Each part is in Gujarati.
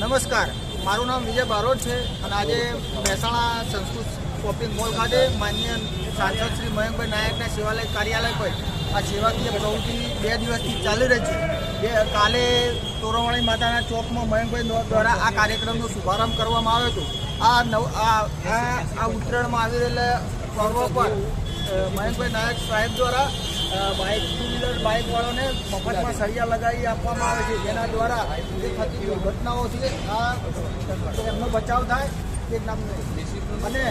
નમસ્કાર. મારું નામ વિજય બારોટ છે અને આજે મહેસાણા સંસ્કૃત શોપિંગ મોલ ખાતે માન્ય સાંસદ શ્રી મયંકભાઈ નાયકના સેવાલય કાર્યાલય પર આ સેવાકીય પ્રવૃત્તિ બે દિવસથી ચાલી રહી છે. બે, કાલે તોરવાણી માતાના ચોકમાં મયંકભાઈ દ્વા- દ્વારા આ કાર્યક્રમનો શુભારંભ કરવામાં આવ્યો હતો. આ નવ, આ આ ઉત્તરાયણમાં આવી રહેલા પર્વ પર મયંકભાઈ નાયક સાહેબ દ્વારા બાઇક ટુ વ્હીલર બાઇકવાળાને મફતમાં સળિયા લગાવી આપવામાં આવે છે. જેના દ્વારા જે થતી દુર્ઘટનાઓથી આ એમનો બચાવ થાય તે નામનું અને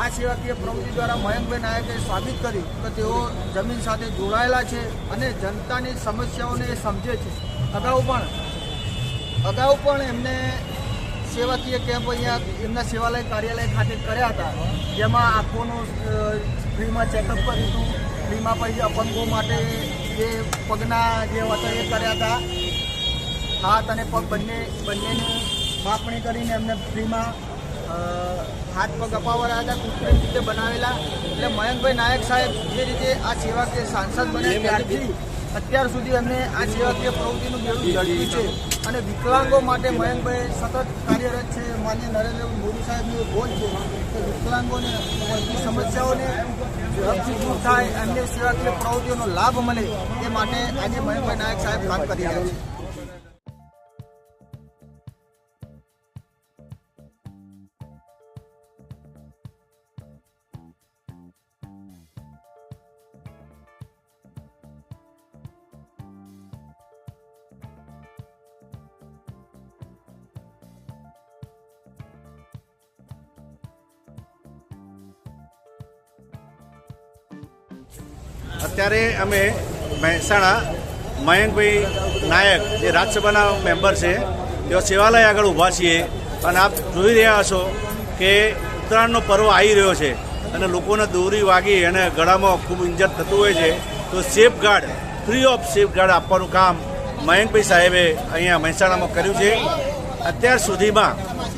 આ સેવાકીય પ્રવૃત્તિ દ્વારા મયંકભાઈ નાયકે સાબિત કર્યું કે તેઓ જમીન સાથે જોડાયેલા છે અને જનતાની સમસ્યાઓને સમજે છે. અગાઉ પણ અગાઉ પણ એમને સેવાકીય કેમ્પ અહીંયા એમના સેવાલય કાર્યાલય ખાતે કર્યા હતા. જેમાં આંખોનું ફ્રીમાં ચેકઅપ કર્યું હતું. ફ્રીમાં પછી અપંગો માટે જે પગના જે હતા એ કર્યા હતા. હાથ અને પગ બંને બંનેની માપણી કરીને એમને ફ્રીમાં હાથ પગ અપાવવાના હતા. કૃત્રિમ રીતે બનાવેલા. એટલે મયંકભાઈ નાયક સાહેબ જે રીતે આ સેવાકીય સાંસદ બન્યા ત્યારથી અત્યાર સુધી એમને આ સેવાકીય પ્રવૃત્તિનું બેડું ઝડપ્યું છે. અને વિકલાંગો માટે મયંકભાઈ સતત કાર્યરત છે. માન્ય નરેન્દ્ર મોદી સાહેબનું ગોલ છે કે વિકલાંગોને મળતી સમસ્યાઓને ઝડપથી દૂર થાય, એમને સેવાકીય પ્રવૃત્તિઓનો લાભ મળે એ માટે આજે મયંકભાઈ નાયક સાહેબ કામ કરી રહ્યા છે. અત્યારે અમે મહેસાણા મયંકભાઈ નાયક, જે રાજ્યસભાના મેમ્બર છે, તેઓ સેવાલય આગળ ઊભા છીએ. અને આપ જોઈ રહ્યા છો કે ઉત્તરાયણનો પર્વ આવી રહ્યો છે અને લોકોને દોરી વાગી અને ગળામાં ખૂબ ઇન્જર થતું હોય છે. તો safeguard free of safeguard આપવાનું કામ મયંકભાઈ સાહેબે અહીંયા મહેસાણામાં કર્યું છે. અત્યાર સુધીમાં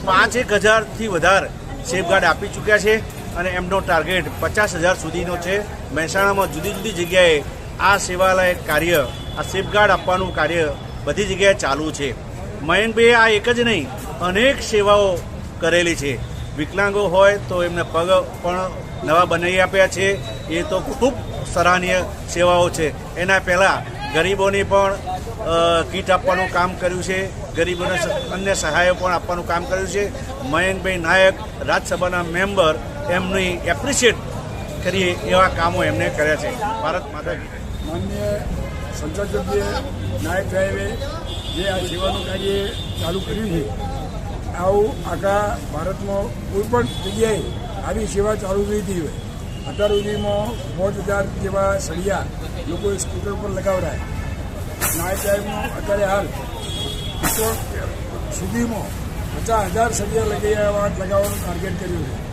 પાંચેક હજારથી વધારે સેફગાર્ડ આપી ચૂક્યા છે. અને એમનો ટાર્ગેટ પચાસ હજાર સુધીનો છે. મહેસાણામાં જુદી જુદી જગ્યાએ આ સેવાલાયક કાર્ય, આ સેફગાર્ડ આપવાનું કાર્ય બધી જગ્યાએ ચાલુ છે. મયંકભાઈએ આ એક જ નહીં, અનેક સેવાઓ કરેલી છે. વિકલાંગો હોય તો એમને પગ પણ નવા બનાવી આપ્યા છે. એ તો ખૂબ સરાહનીય સેવાઓ છે. એના પહેલાં ગરીબોની પણ કીટ આપવાનું કામ કર્યું છે. ગરીબોને અન્ય સહાયો પણ આપવાનું કામ કર્યું છે. મયંકભાઈ નાયક રાજ્યસભાના મેમ્બર એમની એપ્રિશિએટ કરીએ એવા કામો એમને કર્યા છે. ભારત માતા માન્ય સંસદસભ્ય નાયક સાહેબે જે આ સેવાનું કાર્ય ચાલુ કર્યું છે, આવું આખા ભારતમાં કોઈ પણ જગ્યાએ આવી સેવા ચાલુ થઈ હતી હોય, અત્યાર સુધીમાં પાંચ હજાર જેવા સળિયા લોકોએ સ્કૂટર પર લગાવડાય. નાયક સાહેબનો અત્યારે હાલ સુધીમાં પચાસ હજાર સળિયા લગાવવા લગાવવાનું ટાર્ગેટ કર્યું છે.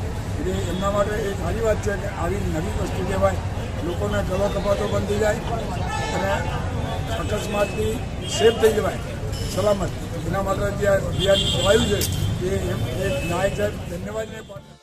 એટલે એમના માટે એ સારી વાત છે કે આવી નવી વસ્તુ કહેવાય, લોકોને ગળો કપાતો બંધ જાય અને અકસ્માતથી સેફ થઈ જવાય, સલામત. એના માટે જે અભિયાન ચલાવ્યું છે. એ એમ- એ નાયક સાહેબ ધન્યવાદને પાત્ર